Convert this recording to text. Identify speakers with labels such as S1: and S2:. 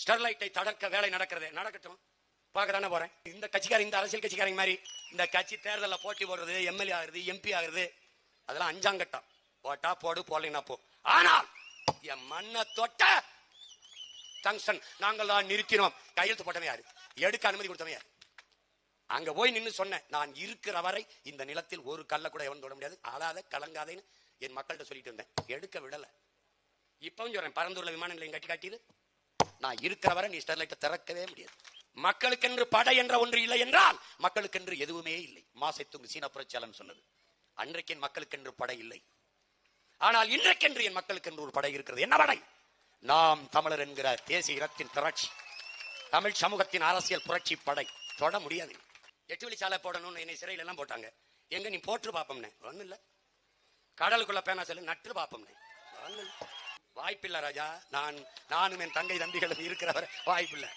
S1: ஸ்டெர்லைட்டை தடுக்க வேலை நடக்கிறது. நடக்கட்டும். பார்க்க தானே போறேன். இந்த கட்சிக்காரங்க இந்த அரசியல் கட்சிக்காரங்க மாதிரி இந்த கட்சி தேர்தலில் போட்டி போடுறது எம்எல்ஏ ஆகுறது எம்பி ஆகுறது அதெல்லாம் அஞ்சாங்கட்டம் போட்டா போடு போடலைன்னா போ. ஆனால் என் மண்ணை தொட்ட ஜங்ஷன் நாங்கள் தான் நிறுத்தினோம். கையெழுத்து போட்டவன் யாரு? எடுக்க அனுமதி கொடுத்தவன் யாரு? அங்க போய் நின்று சொன்னேன். நான் இருக்கிற வரை இந்த நிலத்தில் ஒரு கல்ல கூட எவன் தொட முடியாது. அழாத கலங்காதேன்னு என் மக்கள்கிட்ட சொல்லிட்டு இருந்தேன். எடுக்க விடலை. இப்பவும் சொல்றேன் பரந்தூர்ல விமான நிலையம் கட்டி காட்டியது நான் இருக்கிற வரை நீ ஸ்டெர்லைட்டை திறக்கவே முடியாது. மக்களுக்கென்று படை என்ற ஒன்று இல்லை என்றால் மக்களுக்கென்று எதுவுமே இல்லை. மாசைத்துங்கு சீன புரட்சியாளன் சொன்னது. அன்றைக்கு என் மக்களுக்கென்று படை இல்லை. ஆனால் இன்றைக்கென்று என் மக்களுக்கென்று ஒரு படை இருக்கிறது. என்ன படை? நாம் தமிழர் என்கிற தேசிய இனத்தின் புரட்சி. தமிழ் சமூகத்தின் அரசியல் புரட்சி படை. தொட முடியாது. எட்டு வழி சாலை போடணும்னு என்னை சிறையில எல்லாம் போட்டாங்க. எங்க நீ போற்று பார்ப்போம்னே ஒன்றும் இல்லை. கடலுக்குள்ள பேனா சொல்லு நட்டு பார்ப்போம்னே வாய்ப்பில்லை ராஜா. நான் நானும் என் தங்கை தம்பிகளும் இருக்கிறவரை வாய்ப்பில்லை.